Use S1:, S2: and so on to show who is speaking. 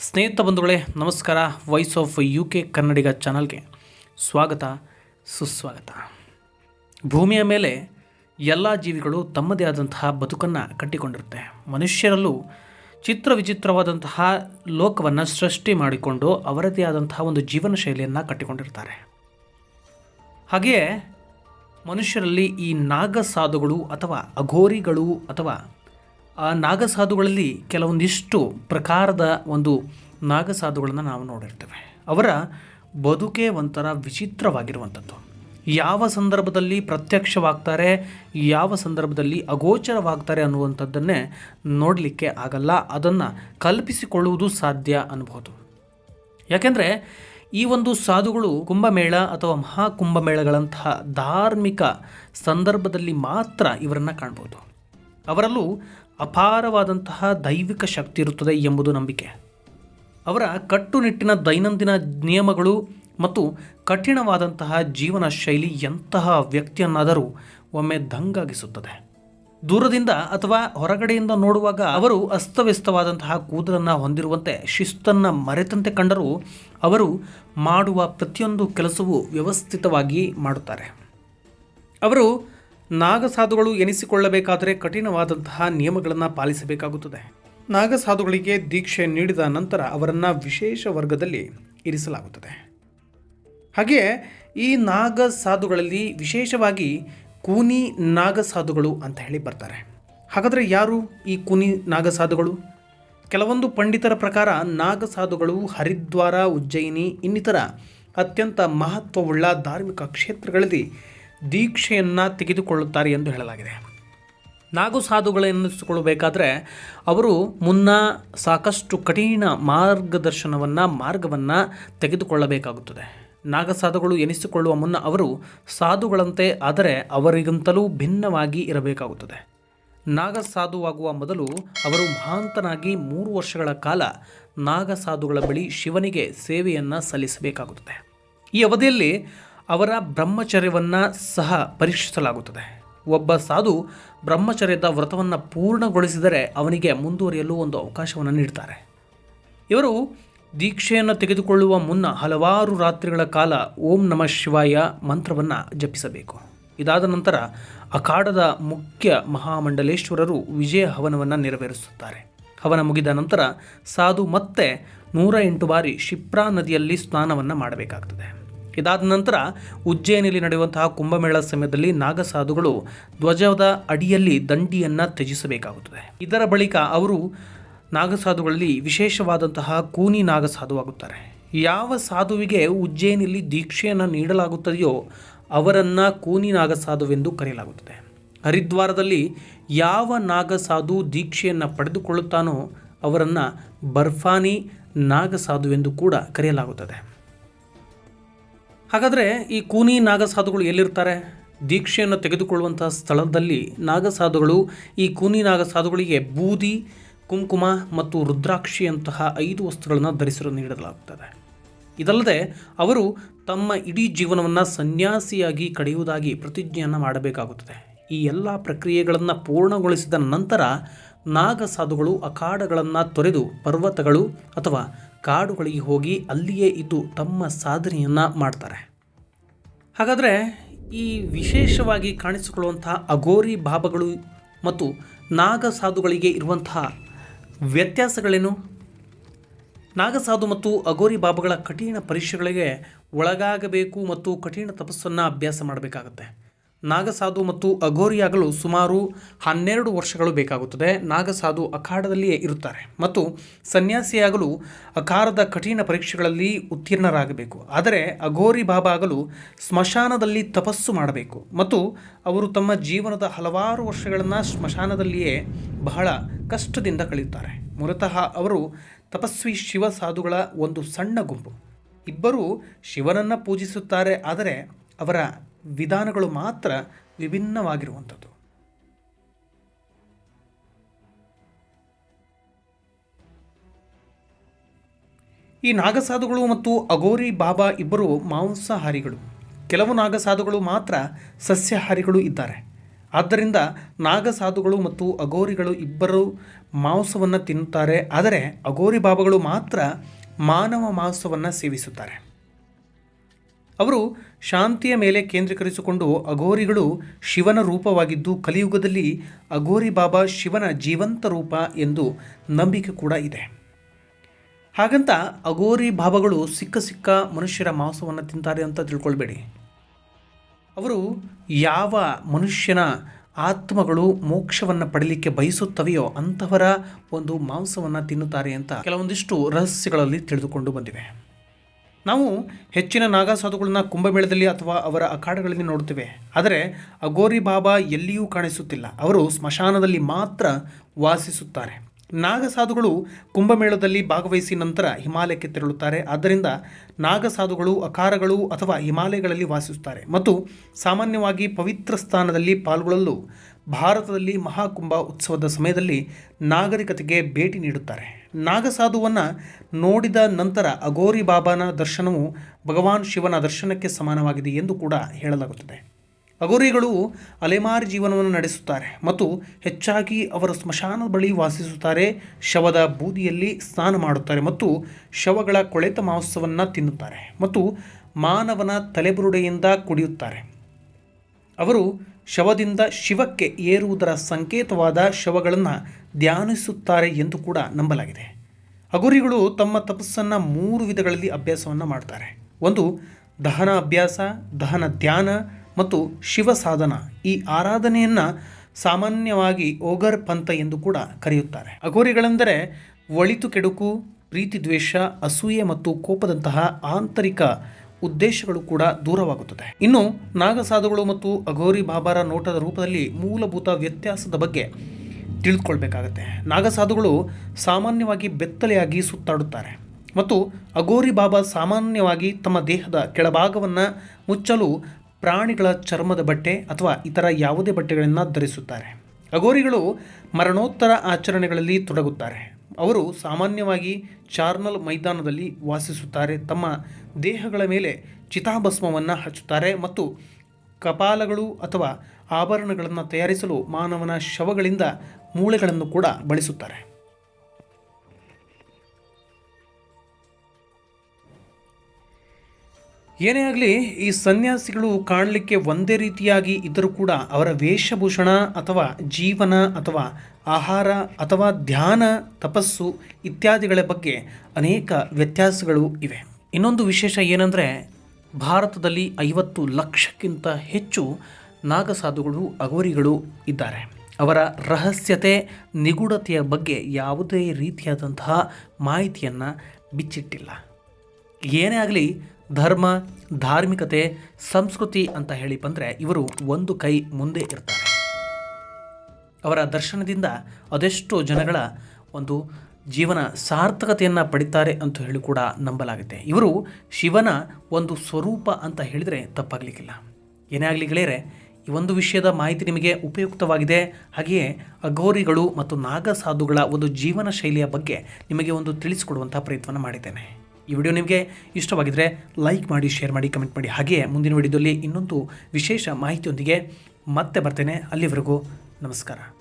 S1: ಸ್ನೇಹಿತ ಬಂಧುಗಳೇ, ನಮಸ್ಕಾರ. Voice of U K Kannadiga ಚಾನಲ್ಗೆ ಸ್ವಾಗತ, ಸುಸ್ವಾಗತ. ಭೂಮಿಯ ಮೇಲೆ ಎಲ್ಲ ಜೀವಿಗಳು ತಮ್ಮದೇ ಆದಂತಹ ಬದುಕನ್ನು ಕಟ್ಟಿಕೊಂಡಿರುತ್ತೆ. ಮನುಷ್ಯರಲ್ಲೂ ಚಿತ್ರ ವಿಚಿತ್ರವಾದಂತಹ ಲೋಕವನ್ನು ಸೃಷ್ಟಿ ಮಾಡಿಕೊಂಡು ಅವರದೇ ಆದಂತಹ ಒಂದು ಜೀವನ ಶೈಲಿಯನ್ನು ಕಟ್ಟಿಕೊಂಡಿರ್ತಾರೆ. ಹಾಗೆಯೇ ಮನುಷ್ಯರಲ್ಲಿ ಈ ನಾಗಸಾಧುಗಳು ಅಥವಾ ಅಘೋರಿಗಳು ಅಥವಾ ಆ ನಾಗಸಾಧುಗಳಲ್ಲಿ ಕೆಲವೊಂದಿಷ್ಟು ಪ್ರಕಾರದ ಒಂದು ನಾಗಸಾಧುಗಳನ್ನು ನಾವು ನೋಡಿರ್ತೇವೆ. ಅವರ ಬದುಕೇ ಒಂಥರ ವಿಚಿತ್ರವಾಗಿರುವಂಥದ್ದು. ಯಾವ ಸಂದರ್ಭದಲ್ಲಿ ಪ್ರತ್ಯಕ್ಷವಾಗ್ತಾರೆ, ಯಾವ ಸಂದರ್ಭದಲ್ಲಿ ಅಗೋಚರವಾಗ್ತಾರೆ ಅನ್ನುವಂಥದ್ದನ್ನೇ ನೋಡಲಿಕ್ಕೆ ಆಗಲ್ಲ. ಅದನ್ನು ಕಲ್ಪಿಸಿಕೊಳ್ಳುವುದು ಸಾಧ್ಯ ಅನ್ಬೋದು ಯಾಕೆಂದರೆ ಈ ಒಂದು ಸಾಧುಗಳು ಕುಂಭಮೇಳ ಅಥವಾ ಮಹಾಕುಂಭಮೇಳಗಳಂತಹ ಧಾರ್ಮಿಕ ಸಂದರ್ಭದಲ್ಲಿ ಮಾತ್ರ ಇವರನ್ನು ಕಾಣ್ಬೋದು. ಅವರಲ್ಲೂ ಅಪಾರವಾದಂತಹ ದೈವಿಕ ಶಕ್ತಿ ಇರುತ್ತದೆ ಎಂಬುದು ನಂಬಿಕೆ. ಅವರ ಕಟ್ಟುನಿಟ್ಟಿನ ದೈನಂದಿನ ನಿಯಮಗಳು ಮತ್ತು ಕಠಿಣವಾದಂತಹ ಜೀವನ ಶೈಲಿ ಎಂತಹ ವ್ಯಕ್ತಿಯನ್ನಾದರೂ ಒಮ್ಮೆ ದಂಗಾಗಿಸುತ್ತದೆ. ದೂರದಿಂದ ಅಥವಾ ಹೊರಗಡೆಯಿಂದ ನೋಡುವಾಗ ಅವರು ಅಸ್ತವ್ಯಸ್ತವಾದಂತಹ ಕೂದಲನ್ನು ಹೊಂದಿರುವಂತೆ ಶಿಸ್ತನ್ನು ಮರೆತಂತೆ ಕಂಡರೂ ಅವರು ಮಾಡುವ ಪ್ರತಿಯೊಂದು ಕೆಲಸವೂ ವ್ಯವಸ್ಥಿತವಾಗಿ ಮಾಡುತ್ತಾರೆ. ಅವರು ನಾಗಸಾಧುಗಳು ಎನಿಸಿಕೊಳ್ಳಬೇಕಾದರೆ ಕಠಿಣವಾದಂತಹ ನಿಯಮಗಳನ್ನು ಪಾಲಿಸಬೇಕಾಗುತ್ತದೆ. ನಾಗಸಾಧುಗಳಿಗೆ ದೀಕ್ಷೆ ನೀಡಿದ ನಂತರ ಅವರನ್ನು ವಿಶೇಷ ವರ್ಗದಲ್ಲಿ ಇರಿಸಲಾಗುತ್ತದೆ. ಹಾಗೆಯೇ ಈ ನಾಗಸಾಧುಗಳಲ್ಲಿ ವಿಶೇಷವಾಗಿ ಕೂನಿ ನಾಗಸಾಧುಗಳು ಅಂತ ಹೇಳಿ ಬರ್ತಾರೆ. ಹಾಗಾದರೆ ಯಾರು ಈ ಕೂನಿ ನಾಗಸಾಧುಗಳು? ಕೆಲವೊಂದು ಪಂಡಿತರ ಪ್ರಕಾರ ನಾಗಸಾಧುಗಳು ಹರಿದ್ವಾರ, ಉಜ್ಜಯಿನಿ ಇನ್ನಿತರ ಅತ್ಯಂತ ಮಹತ್ವವುಳ್ಳ ಧಾರ್ಮಿಕ ಕ್ಷೇತ್ರಗಳಲ್ಲಿ ದೀಕ್ಷೆಯನ್ನು ತೆಗೆದುಕೊಳ್ಳುತ್ತಾರೆ ಎಂದು ಹೇಳಲಾಗಿದೆ. ನಾಗು ಸಾಧುಗಳೆನ್ನಿಸಿಕೊಳ್ಳಬೇಕಾದ್ರೆ ಅವರು ಮುನ್ನ ಸಾಕಷ್ಟು ಕಠಿಣ ಮಾರ್ಗದರ್ಶನವನ್ನು, ಮಾರ್ಗವನ್ನು ತೆಗೆದುಕೊಳ್ಳಬೇಕಾಗುತ್ತದೆ. ನಾಗಸಾಧುಗಳು ಎನಿಸಿಕೊಳ್ಳುವ ಮುನ್ನ ಅವರು ಸಾಧುಗಳಂತೆ, ಆದರೆ ಅವರಿಗಿಂತಲೂ ಭಿನ್ನವಾಗಿ ಇರಬೇಕಾಗುತ್ತದೆ. ನಾಗಸಾಧುವಾಗುವ ಮೊದಲು ಅವರು ಮಹಾಂತನಾಗಿ ಮೂರು ವರ್ಷಗಳ ಕಾಲ ನಾಗಸಾಧುಗಳ ಬಳಿ ಶಿವನಿಗೆ ಸೇವೆಯನ್ನು ಸಲ್ಲಿಸಬೇಕಾಗುತ್ತದೆ. ಈ ಅವಧಿಯಲ್ಲಿ ಅವರ ಬ್ರಹ್ಮಚರ್ಯವನ್ನು ಸಹ ಪರೀಕ್ಷಿಸಲಾಗುತ್ತದೆ. ಒಬ್ಬ ಸಾಧು ಬ್ರಹ್ಮಚರ್ಯದ ವ್ರತವನ್ನು ಪೂರ್ಣಗೊಳಿಸಿದರೆ ಅವನಿಗೆ ಮುಂದುವರಿಯಲು ಒಂದು ಅವಕಾಶವನ್ನು ನೀಡ್ತಾರೆ. ಇವರು ದೀಕ್ಷೆಯನ್ನು ತೆಗೆದುಕೊಳ್ಳುವ ಮುನ್ನ ಹಲವಾರು ರಾತ್ರಿಗಳ ಕಾಲ ಓಂ ನಮಃ ಶಿವಾಯ ಮಂತ್ರವನ್ನು ಜಪಿಸಬೇಕು. ಇದಾದ ನಂತರ ಅಖಾಡದ ಮುಖ್ಯ ಮಹಾಮಂಡಲೇಶ್ವರರು ವಿಜಯ ಹವನವನ್ನು ನೆರವೇರಿಸುತ್ತಾರೆ. ಹವನ ಮುಗಿದ ನಂತರ ಸಾಧು ಮತ್ತೆ ನೂರ ಎಂಟು ಬಾರಿ ಶಿಪ್ರಾ ನದಿಯಲ್ಲಿ ಸ್ನಾನವನ್ನು ಮಾಡಬೇಕಾಗ್ತದೆ. ಇದಾದ ನಂತರ ಉಜ್ಜಯಿನಿಯಲ್ಲಿ ನಡೆಯುವಂತಹ ಕುಂಭಮೇಳ ಸಮಯದಲ್ಲಿ ನಾಗಸಾಧುಗಳು ಧ್ವಜದ ಅಡಿಯಲ್ಲಿ ದಂಡಿಯನ್ನು ತ್ಯಜಿಸಬೇಕಾಗುತ್ತದೆ. ಇದರ ಬಳಿಕ ಅವರು ನಾಗಸಾಧುಗಳಲ್ಲಿ ವಿಶೇಷವಾದಂತಹ ಕೂನಿ ನಾಗಸಾಧುವಾಗುತ್ತಾರೆ ಯಾವ ಸಾಧುವಿಗೆ ಉಜ್ಜಯಿನಿಯಲ್ಲಿ ದೀಕ್ಷೆಯನ್ನು ನೀಡಲಾಗುತ್ತದೆಯೋ ಅವರನ್ನು ಕೂನಿ ನಾಗಸಾಧುವೆಂದು ಕರೆಯಲಾಗುತ್ತದೆ. ಹರಿದ್ವಾರದಲ್ಲಿ ಯಾವ ನಾಗಸಾಧು ದೀಕ್ಷೆಯನ್ನು ಪಡೆದುಕೊಳ್ಳುತ್ತಾನೋ ಅವರನ್ನು ಬರ್ಫಾನಿ ನಾಗಸಾಧುವೆಂದು ಕೂಡ ಕರೆಯಲಾಗುತ್ತದೆ. ಹಾಗಾದರೆ ಈ ಕೂನಿ ನಾಗಸಾಧುಗಳು ಎಲ್ಲಿರ್ತಾರೆ? ದೀಕ್ಷೆಯನ್ನು ತೆಗೆದುಕೊಳ್ಳುವಂತಹ ಸ್ಥಳದಲ್ಲಿ ನಾಗಸಾಧುಗಳು, ಈ ಕೂನಿ ನಾಗಸಾಧುಗಳಿಗೆ ಬೂದಿ, ಕುಂಕುಮ ಮತ್ತು ರುದ್ರಾಕ್ಷಿಯಂತಹ ಐದು ವಸ್ತುಗಳನ್ನು ಧರಿಸಲು ನೀಡಲಾಗುತ್ತದೆ ಇದಲ್ಲದೆ ಅವರು ತಮ್ಮ ಇಡೀ ಜೀವನವನ್ನು ಸನ್ಯಾಸಿಯಾಗಿ ಕಡೆಯುವುದಾಗಿ ಪ್ರತಿಜ್ಞೆಯನ್ನು ಮಾಡಬೇಕಾಗುತ್ತದೆ. ಈ ಎಲ್ಲ ಪ್ರಕ್ರಿಯೆಗಳನ್ನು ಪೂರ್ಣಗೊಳಿಸಿದ ನಂತರ ನಾಗಸಾಧುಗಳು ಅಖಾಡಗಳನ್ನು ತೊರೆದು ಪರ್ವತಗಳು ಅಥವಾ ಕಾಡುಗಳಿಗೆ ಹೋಗಿ ಅಲ್ಲಿಯೇ ಇದ್ದು ತಮ್ಮ ಸಾಧನೆಯನ್ನು ಮಾಡ್ತಾರೆ. ಹಾಗಾದರೆ ಈ ವಿಶೇಷವಾಗಿ ಕಾಣಿಸಿಕೊಳ್ಳುವಂತಹ ಅಘೋರಿ ಬಾಬಗಳು ಮತ್ತು ನಾಗಸಾಧುಗಳಿಗೆ ಇರುವಂತಹ ವ್ಯತ್ಯಾಸಗಳೇನು? ನಾಗಸಾಧು ಮತ್ತು ಅಗೋರಿ ಬಾಬಗಳ ಕಠಿಣ ಪರೀಕ್ಷೆಗಳಿಗೆ ಒಳಗಾಗಬೇಕು ಮತ್ತು ಕಠಿಣ ತಪಸ್ಸನ್ನು ಅಭ್ಯಾಸ ಮಾಡಬೇಕಾಗುತ್ತೆ. ನಾಗಸಾಧು ಮತ್ತು ಅಘೋರಿಯಾಗಲು ಸುಮಾರು ಹನ್ನೆರಡು ವರ್ಷಗಳು ಬೇಕಾಗುತ್ತದೆ. ನಾಗಸಾಧು ಅಖಾಡದಲ್ಲಿಯೇ ಇರುತ್ತಾರೆ ಮತ್ತು ಸನ್ಯಾಸಿಯಾಗಲು ಅಖಾರದ ಕಠಿಣ ಪರೀಕ್ಷೆಗಳಲ್ಲಿ ಉತ್ತೀರ್ಣರಾಗಬೇಕು. ಆದರೆ ಅಘೋರಿ ಬಾಬಾ ಆಗಲು ಸ್ಮಶಾನದಲ್ಲಿ ತಪಸ್ಸು ಮಾಡಬೇಕು ಮತ್ತು ಅವರು ತಮ್ಮ ಜೀವನದ ಹಲವಾರು ವರ್ಷಗಳನ್ನು ಸ್ಮಶಾನದಲ್ಲಿಯೇ ಬಹಳ ಕಷ್ಟದಿಂದ ಕಳೆಯುತ್ತಾರೆ. ಮೂಲತಃ ಅವರು ತಪಸ್ವಿ ಶಿವ ಸಾಧುಗಳ ಒಂದು ಸಣ್ಣ ಗುಂಪು. ಇಬ್ಬರೂ ಶಿವನನ್ನು ಪೂಜಿಸುತ್ತಾರೆ, ಆದರೆ ಅವರ ವಿಧಾನಗಳು ಮಾತ್ರ ವಿಭಿನ್ನವಾಗಿರುವಂಥದ್ದು. ಈ ನಾಗಸಾಧುಗಳು ಮತ್ತು ಅಗೋರಿ ಬಾಬಾ ಇಬ್ಬರು ಮಾಂಸಾಹಾರಿಗಳು. ಕೆಲವು ನಾಗಸಾಧುಗಳು ಮಾತ್ರ ಸಸ್ಯಾಹಾರಿಗಳು ಇದ್ದಾರೆ. ಆದ್ದರಿಂದ ನಾಗಸಾಧುಗಳು ಮತ್ತು ಅಗೋರಿಗಳು ಇಬ್ಬರು ಮಾಂಸವನ್ನು ತಿನ್ನುತ್ತಾರೆ. ಆದರೆ ಅಗೋರಿ ಬಾಬಾಗಳು ಮಾತ್ರ ಮಾನವ ಮಾಂಸವನ್ನು ಸೇವಿಸುತ್ತಾರೆ. ಅವರು ಶಾಂತಿಯ ಮೇಲೆ ಕೇಂದ್ರೀಕರಿಸಿಕೊಂಡು ಅಘೋರಿಗಳು ಶಿವನ ರೂಪವಾಗಿದ್ದು ಕಲಿಯುಗದಲ್ಲಿ ಅಘೋರಿ ಬಾಬಾ ಶಿವನ ಜೀವಂತ ರೂಪ ಎಂದು ನಂಬಿಕೆ ಕೂಡ ಇದೆ. ಹಾಗಂತ ಅಘೋರಿ ಬಾಬಾಗಳು ಸಿಕ್ಕ ಸಿಕ್ಕ ಮನುಷ್ಯರ ಮಾಂಸವನ್ನು ತಿಂತಾರೆ ಅಂತ ತಿಳ್ಕೊಳ್ಬೇಡಿ. ಅವರು ಯಾವ ಮನುಷ್ಯನ ಆತ್ಮಗಳು ಮೋಕ್ಷವನ್ನು ಪಡೆಯಲಿಕ್ಕೆ ಬಯಸುತ್ತವೆಯೋ ಅಂತಹವರ ಒಂದು ಮಾಂಸವನ್ನು ತಿನ್ನುತ್ತಾರೆ ಅಂತ ಕೆಲವೊಂದಿಷ್ಟು ರಹಸ್ಯಗಳಲ್ಲಿ ತಿಳಿದುಕೊಂಡು ಬಂದಿವೆ. ನಾವು ಹೆಚ್ಚಿನ ನಾಗಾ ಸಾಧುಗಳನ್ನ ಕುಂಭಮೇಳದಲ್ಲಿ ಅಥವಾ ಅವರ ಅಖಾಡಗಳಲ್ಲಿ ನೋಡ್ತೇವೆ ಆದರೆ ಅಗೋರಿ ಬಾಬಾ ಎಲ್ಲಿಯೂ ಕಾಣಿಸುತ್ತಿಲ್ಲ. ಅವರು ಸ್ಮಶಾನದಲ್ಲಿ ಮಾತ್ರ ವಾಸಿಸುತ್ತಾರೆ. ನಾಗಸಾಧುಗಳು ಕುಂಭಮೇಳದಲ್ಲಿ ಭಾಗವಹಿಸಿ ನಂತರ ಹಿಮಾಲಯಕ್ಕೆ ತೆರಳುತ್ತಾರೆ. ಆದ್ದರಿಂದ ನಾಗಸಾಧುಗಳು ಅಕಾರಗಳು ಅಥವಾ ಹಿಮಾಲಯಗಳಲ್ಲಿ ವಾಸಿಸುತ್ತಾರೆ. ಮತ್ತು ಸಾಮಾನ್ಯವಾಗಿ ಪವಿತ್ರ ಸ್ಥಾನದಲ್ಲಿ ಪಾಲ್ಗೊಳ್ಳಲು ಭಾರತದಲ್ಲಿ ಮಹಾಕುಂಭ ಉತ್ಸವದ ಸಮಯದಲ್ಲಿ ನಾಗರಿಕತೆಗೆ ಭೇಟಿ ನೀಡುತ್ತಾರೆ. ನಾಗಸಾಧುವನ್ನು ನೋಡಿದ ನಂತರ ಅಗೋರಿ ಬಾಬಾನ ದರ್ಶನವು ಭಗವಾನ್ ಶಿವನ ದರ್ಶನಕ್ಕೆ ಸಮಾನವಾಗಿದೆ ಎಂದು ಕೂಡ ಹೇಳಲಾಗುತ್ತದೆ. ಅಗೋರಿಗಳು ಅಲೆಮಾರಿ ಜೀವನವನ್ನು ನಡೆಸುತ್ತಾರೆ ಮತ್ತು ಹೆಚ್ಚಾಗಿ ಅವರ ಸ್ಮಶಾನ ಬಳಿ ವಾಸಿಸುತ್ತಾರೆ, ಶವದ ಬೂದಿಯಲ್ಲಿ ಸ್ನಾನ ಮಾಡುತ್ತಾರೆ ಮತ್ತು ಶವಗಳ ಕೊಳೆತ ಮಾಂಸವನ್ನು ತಿನ್ನುತ್ತಾರೆ ಮತ್ತು ಮಾನವನ ತಲೆಬುರುಡೆಯಿಂದ ಕುಡಿಯುತ್ತಾರೆ. ಅವರು ಶವದಿಂದ ಶಿವಕ್ಕೆ ಏರುವುದರ ಸಂಕೇತವಾದ ಶವಗಳನ್ನು ಧ್ಯಾನಿಸುತ್ತಾರೆ ಎಂದು ಕೂಡ ನಂಬಲಾಗಿದೆ. ಅಗುರಿಗಳು ತಮ್ಮ ತಪಸ್ಸನ್ನು ಮೂರು ವಿಧಗಳಲ್ಲಿ ಅಭ್ಯಾಸವನ್ನು ಮಾಡ್ತಾರೆ. ಒಂದು, ದಹನ ಅಭ್ಯಾಸ, ದಹನ ಧ್ಯಾನ ಮತ್ತು ಶಿವ ಸಾಧನ ಈ ಆರಾಧನೆಯನ್ನು ಸಾಮಾನ್ಯವಾಗಿ ಓಗರ್ ಪಂಥ ಎಂದು ಕೂಡ ಕರೆಯುತ್ತಾರೆ. ಅಘೋರಿಗಳೆಂದರೆ ಒಳಿತು ಕೆಡುಕು, ಪ್ರೀತಿ ದ್ವೇಷ, ಅಸೂಯೆ ಮತ್ತು ಕೋಪದಂತಹ ಆಂತರಿಕ ಉದ್ದೇಶಗಳು ಕೂಡ ದೂರವಾಗುತ್ತದೆ. ಇನ್ನು ನಾಗಸಾಧುಗಳು ಮತ್ತು ಅಘೋರಿ ಬಾಬಾರ ನೋಟದ ರೂಪದಲ್ಲಿ ಮೂಲಭೂತ ವ್ಯತ್ಯಾಸದ ಬಗ್ಗೆ ತಿಳಿದುಕೊಳ್ಬೇಕಾಗತ್ತೆ ನಾಗಸಾಧುಗಳು ಸಾಮಾನ್ಯವಾಗಿ ಬೆತ್ತಲೆಯಾಗಿ ಸುತ್ತಾಡುತ್ತಾರೆ ಮತ್ತು ಅಘೋರಿ ಬಾಬಾ ಸಾಮಾನ್ಯವಾಗಿ ತಮ್ಮ ದೇಹದ ಕೆಳಭಾಗವನ್ನು ಮುಚ್ಚಲು ಪ್ರಾಣಿಗಳ ಚರ್ಮದ ಬಟ್ಟೆ ಅಥವಾ ಇತರ ಯಾವುದೇ ಬಟ್ಟೆಗಳನ್ನು ಧರಿಸುತ್ತಾರೆ. ಅಗೋರಿಗಳು ಮರಣೋತ್ತರ ಆಚರಣೆಗಳಲ್ಲಿ ತೊಡಗುತ್ತಾರೆ. ಅವರು ಸಾಮಾನ್ಯವಾಗಿ ಚಾರ್ನಲ್ ಮೈದಾನದಲ್ಲಿ ವಾಸಿಸುತ್ತಾರೆ. ತಮ್ಮ ದೇಹಗಳ ಮೇಲೆ ಚಿತಾಭಸ್ಮವನ್ನು ಹಚ್ಚುತ್ತಾರೆ ಮತ್ತು ಕಪಾಲಗಳು ಅಥವಾ ಆಭರಣಗಳನ್ನು ತಯಾರಿಸಲು ಮಾನವನ ಶವಗಳಿಂದ ಮೂಳೆಗಳನ್ನು ಕೂಡ ಬಳಸುತ್ತಾರೆ. ಏನೇ ಆಗಲಿ, ಈ ಸನ್ಯಾಸಿಗಳು ಕಾಣಲಿಕ್ಕೆ ಒಂದೇ ರೀತಿಯಾಗಿ ಇದ್ದರೂ ಕೂಡ ಅವರ ವೇಷಭೂಷಣ ಅಥವಾ ಜೀವನ ಅಥವಾ ಆಹಾರ ಅಥವಾ ಧ್ಯಾನ, ತಪಸ್ಸು ಇತ್ಯಾದಿಗಳ ಬಗ್ಗೆ ಅನೇಕ ವ್ಯತ್ಯಾಸಗಳು ಇವೆ. ಇನ್ನೊಂದು ವಿಶೇಷ ಏನಂದರೆ, ಭಾರತದಲ್ಲಿ ಐವತ್ತು ಲಕ್ಷಕ್ಕಿಂತ ಹೆಚ್ಚು ನಾಗಸಾಧುಗಳು ಅಗೋರಿಗಳು ಇದ್ದಾರೆ. ಅವರ ರಹಸ್ಯತೆ, ನಿಗೂಢತೆಯ ಬಗ್ಗೆ ಯಾವುದೇ ರೀತಿಯಾದಂತಹ ಮಾಹಿತಿಯನ್ನು ಬಿಚ್ಚಿಟ್ಟಿಲ್ಲ. ಏನೇ ಆಗಲಿ ಧರ್ಮ, ಧಾರ್ಮಿಕತೆ, ಸಂಸ್ಕೃತಿ ಅಂತ ಹೇಳಿ ಬಂದರೆ ಇವರು ಒಂದು ಕೈ ಮುಂದೆ ಇರ್ತಾರೆ. ಅವರ ದರ್ಶನದಿಂದ ಅದೆಷ್ಟೋ ಜನಗಳ ಒಂದು ಜೀವನ ಸಾರ್ಥಕತೆಯನ್ನು ಪಡಿತಾರೆ ಅಂತ ಹೇಳಿ ಕೂಡ ನಂಬಲಾಗುತ್ತೆ. ಇವರು ಶಿವನ ಒಂದು ಸ್ವರೂಪ ಅಂತ ಹೇಳಿದರೆ ತಪ್ಪಾಗಲಿಕ್ಕಿಲ್ಲ. ಏನೇ ಆಗಲಿ ಗೆಳೆಯರೆ, ಈ ಒಂದು ವಿಷಯದ ಮಾಹಿತಿ ನಿಮಗೆ ಉಪಯುಕ್ತವಾಗಿದೆ. ಹಾಗೆಯೇ ಅಘೋರಿಗಳು ಮತ್ತು ನಾಗಸಾಧುಗಳ ಒಂದು ಜೀವನ ಶೈಲಿಯ ಬಗ್ಗೆ ನಿಮಗೆ ಒಂದು ತಿಳಿಸಿಕೊಡುವಂಥ ಪ್ರಯತ್ನ ಮಾಡಿದ್ದೇನೆ. ಈ ವಿಡಿಯೋ ನಿಮಗೆ ಇಷ್ಟವಾಗಿದ್ದರೆ ಲೈಕ್ ಮಾಡಿ, ಶೇರ್ ಮಾಡಿ, ಕಮೆಂಟ್ ಮಾಡಿ. ಹಾಗೆಯೇ ಮುಂದಿನ ವಿಡಿಯೋದಲ್ಲಿ ಇನ್ನೊಂದು ವಿಶೇಷ ಮಾಹಿತಿಯೊಂದಿಗೆ ಮತ್ತೆ ಬರ್ತೇನೆ. ಅಲ್ಲಿವರೆಗೂ ನಮಸ್ಕಾರ.